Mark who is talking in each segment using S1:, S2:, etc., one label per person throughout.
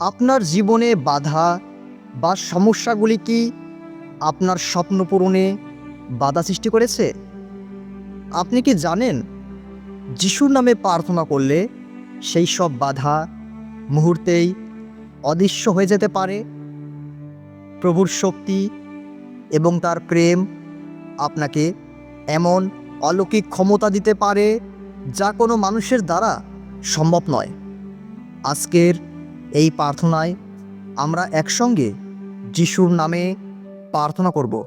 S1: আপনার জীবনে বাধা বা সমস্যাগুলি কি আপনার স্বপ্ন পূরণে বাধা সৃষ্টি করেছে? আপনি কি জানেন যিশুর নামে প্রার্থনা করলে সেই সব বাধা মুহূর্তেই অদৃশ্য হয়ে যেতে পারে? প্রভুর শক্তি এবং তার প্রেম আপনাকে এমন অলৌকিক ক্ষমতা দিতে পারে যা কোনো মানুষের দ্বারা সম্ভব নয়। আজকের এই প্রার্থনায় আমরা একসঙ্গে যিশুর নামে প্রার্থনা করব।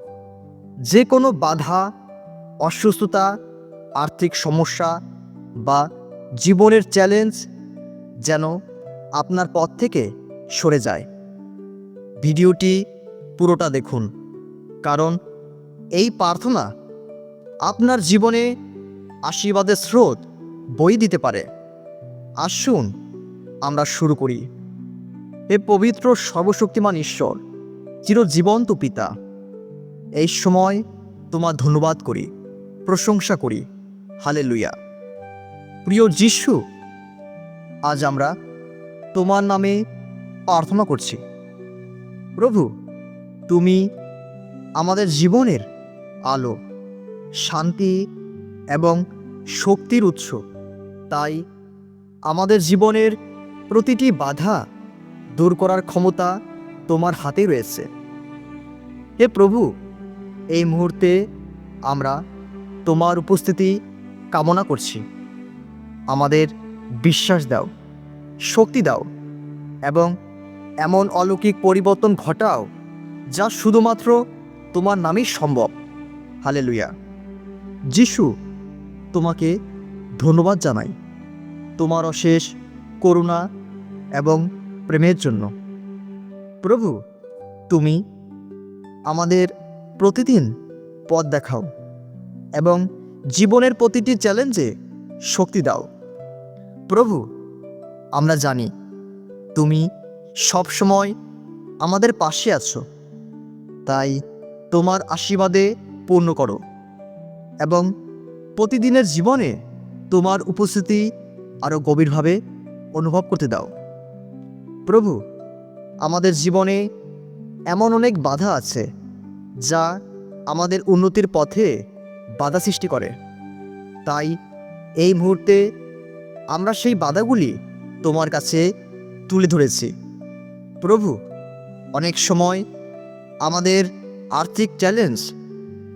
S1: যে কোনো বাধা, অসুস্থতা, আর্থিক সমস্যা বা জীবনের চ্যালেঞ্জ যেন আপনার পথ থেকে সরে যায়। ভিডিওটি পুরোটা দেখুন, কারণ এই প্রার্থনা আপনার জীবনে আশীর্বাদের স্রোত বই দিতে পারে। আসুন আমরা শুরু করি। হে পবিত্র সর্বশক্তিমান ঈশ্বর, চিরজীবন্ত পিতা। এই সময় তোমার ধন্যবাদ করি, প্রশংসা করি। হালে লুইয়া প্রিয় যিশু, আজ আমরা তোমার নামে প্রার্থনা করছি। প্রভু, তুমি আমাদের জীবনের আলো, শান্তি এবং শক্তির উৎস। তাই আমাদের জীবনের প্রতিটি বাধা দূর করার ক্ষমতা তোমার হাতে রয়েছে। হে প্রভু, এই মুহূর্তে আমরা তোমার উপস্থিতি কামনা করছি। আমাদের বিশ্বাস দাও, শক্তি দাও এবং এমন অলৌকিক পরিবর্তন ঘটাও যা শুধুমাত্র তোমার নামেই সম্ভব। হালে লুইয়া যিশু, তোমাকে ধন্যবাদ জানাই। তোমার অশেষ করুণা এবং প্রেমের জন্য। প্রভু, তুমি আমাদের প্রতিদিন পথ দেখাও এবং জীবনের প্রতিটি চ্যালেঞ্জে শক্তি দাও। প্রভু, আমরা জানি তুমি সবসময় আমাদের পাশে আছো। তাই তোমার আশীর্বাদে পূর্ণ করো এবং প্রতিদিনের জীবনে তোমার উপস্থিতি আরও গভীরভাবে অনুভব করতে দাও। প্রভু, আমাদের জীবনে এমন অনেক বাধা আছে যা আমাদের উন্নতির পথে বাধা সৃষ্টি করে। তাই এই মুহূর্তে আমরা সেই বাধাগুলি তোমার কাছে তুলে ধরেছি। প্রভু, অনেক সময় আমাদের আর্থিক চ্যালেঞ্জ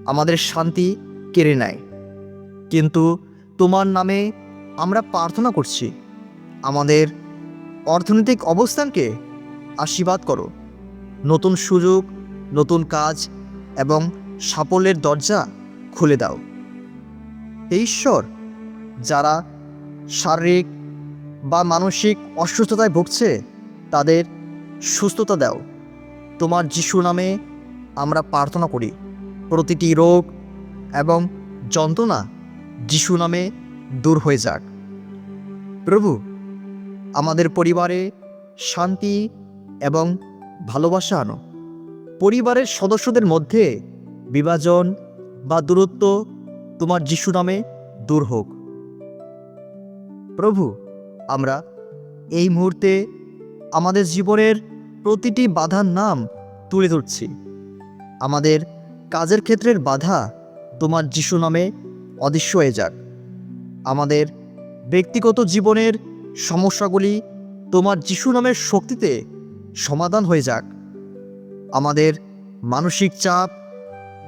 S1: আমাদের শান্তি কেড়ে নেয়। কিন্তু তোমার নামে আমরা প্রার্থনা করছি, আমাদের অর্থনৈতিক অবস্থানকে আশীর্বাদ করো। নতুন সুযোগ, নতুন কাজ এবং সাফল্যের দরজা খুলে দাও। ঈশ্বর, যারা শারীরিক বা মানসিক অসুস্থতায় ভুগছে, তাদের সুস্থতা দাও। তোমার যিশু নামে আমরা প্রার্থনা করি। প্রতিটি রোগ এবং যন্ত্রণা যিশু নামে দূর হয়ে যাক। প্রভু আমাদের পরিবারে শান্তি এবং ভালোবাসা আনো। পরিবারের সদস্যদের মধ্যে বিভাজন বা দূরত্ব তোমার যিশু নামে দূর হোক। প্রভু, আমরা এই মুহূর্তে আমাদের জীবনের প্রতিটি বাধার নাম তুলে ধরছি। আমাদের কাজের ক্ষেত্রের বাধা তোমার যিশু নামে অদৃশ্য হয়ে যাক। আমাদের ব্যক্তিগত জীবনের সমস্যাগুলি তোমার যিশু নামের শক্তিতে সমাধান হয়ে যাক। আমাদের মানসিক চাপ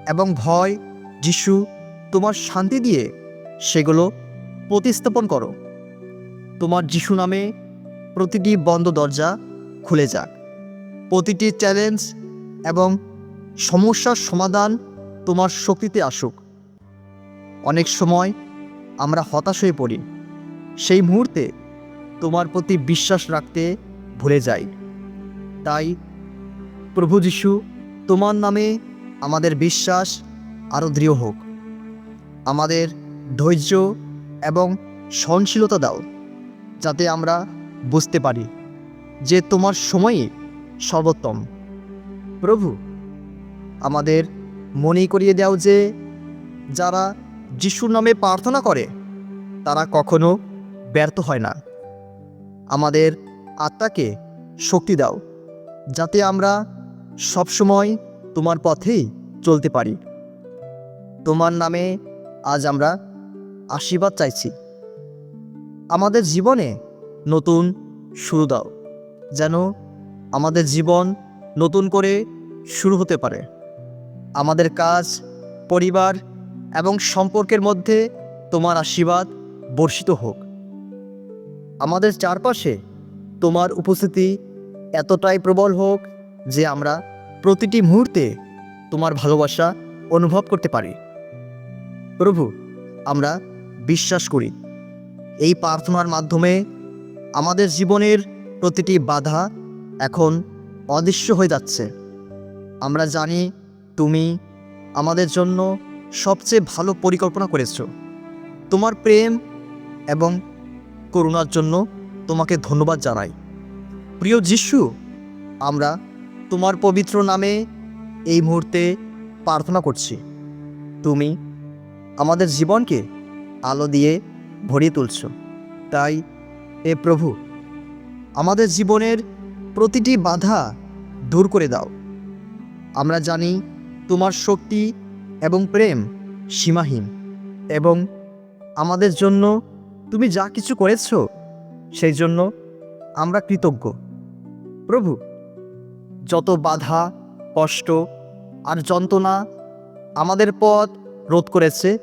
S1: এবং ভয় যিশু তোমার শান্তি দিয়ে সেগুলো প্রতিস্থাপন করো। তোমার যিশু নামে প্রতিটি বন্ধ দরজা খুলে যাক। প্রতিটি চ্যালেঞ্জ এবং সমস্যার সমাধান তোমার শক্তিতে আসুক। অনেক সময় আমরা হতাশ হয়ে পড়ি। সেই মুহূর্তে তোমার প্রতি বিশ্বাস রাখতে ভুলে যাই। তাই, প্রভু যিশু, তোমার নামে আমাদের বিশ্বাস আরও দৃঢ় হোক। আমাদের ধৈর্য এবং সহনশীলতা দাও, যাতে আমরা বুঝতে পারি যে তোমার সময়ই সর্বোত্তম। প্রভু, আমাদের মনে করিয়ে দাও যে যারা যিশুর নামে প্রার্থনা করে, তারা কখনো ব্যর্থ হয় না। আমাদের আত্মাকে শক্তি দাও, যাতে আমরা সবসময় তোমার পথেই চলতে পারি। তোমার নামে আজ আমরা আশীর্বাদ চাইছি। আমাদের জীবনে নতুন শুরু দাও, যেন আমাদের জীবন নতুন করে শুরু হতে পারে। আমাদের কাজ, পরিবার এবং সম্পর্কের মধ্যে তোমার আশীর্বাদ বর্ষিত হোক। আমাদের চারপাশে তোমার উপস্থিতি এতটাই প্রবল হোক যে আমরা প্রতিটি মুহূর্তে তোমার ভালোবাসা অনুভব করতে পারি। প্রভু, আমরা বিশ্বাস করি। এই প্রার্থনার মাধ্যমে আমাদের জীবনের প্রতিটি বাধা এখন অদৃশ্য হয়ে যাচ্ছে। আমরা জানি তুমি আমাদের জন্য সবচেয়ে ভালো পরিকল্পনা করেছ। তোমার প্রেম এবং করুণার জন্য তোমাকে ধন্যবাদ জানাই। প্রিয় যিশু, আমরা তোমার পবিত্র নামে এই মুহূর্তে প্রার্থনা করছি। তুমি আমাদের জীবনকে আলো দিয়ে ভরিয়ে তুলছ। তাই এ প্রভু, আমাদের জীবনের প্রতিটি বাধা দূর করে দাও। আমরা জানি তোমার শক্তি এবং প্রেম সীমাহীন এবং আমাদের জন্য তুমি যা কিছু করেছ, সেই জন্য আমরা কৃতজ্ঞ। প্রভু, যত বাধা, কষ্ট আর যন্ত্রণা আমাদের পথ রোধ করেছে,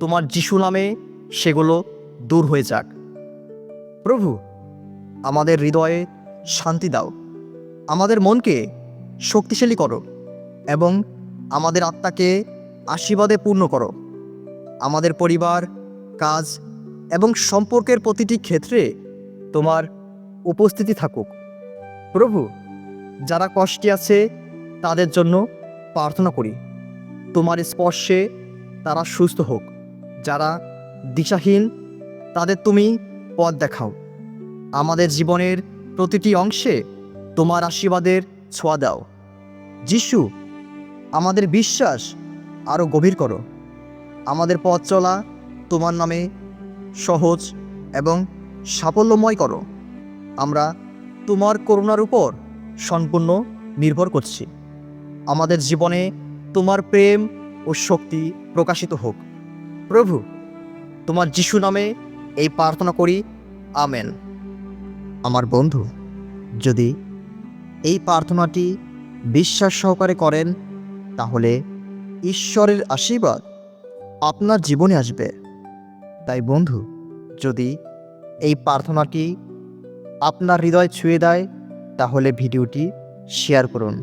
S1: তোমার যিশু নামে সেগুলো দূর হয়ে যাক। প্রভু, আমাদের হৃদয়ে শান্তি দাও। আমাদের মনকে শক্তিশালী করো এবং আমাদের আত্মাকে আশীর্বাদে পূর্ণ করো। আমাদের পরিবার, কাজ এবং সম্পর্কের প্রতিটি ক্ষেত্রে তোমার উপস্থিতি থাকুক। প্রভু, যারা কষ্টে আছে, তাদের জন্য প্রার্থনা করি। তোমার স্পর্শে তারা সুস্থ হোক। যারা দিশাহীন, তাদের তুমি পথ দেখাও। আমাদের জীবনের প্রতিটি অংশে তোমার আশীর্বাদের ছোঁয়া দাও। যিশু, আমাদের বিশ্বাস আরও গভীর করো। আমাদের পথ চলা তোমার নামে সহজ এবং সাফল্যময় করো। আমরা তোমার করুণার উপর সম্পূর্ণ নির্ভর করছি। আমাদের জীবনে তোমার প্রেম ও শক্তি প্রকাশিত হোক। প্রভু, তোমার যিশু নামে এই প্রার্থনা করি। আমেন। আমার বন্ধু, যদি এই প্রার্থনাটি বিশ্বাস সহকারে করেন, তাহলে ঈশ্বরের আশীর্বাদ আপনার জীবনে আসবে। তাই বন্ধু যদি এই প্রার্থনাটি আপনার হৃদয় ছুঁয়ে দেয় তাহলে ভিডিওটি শেয়ার করুন।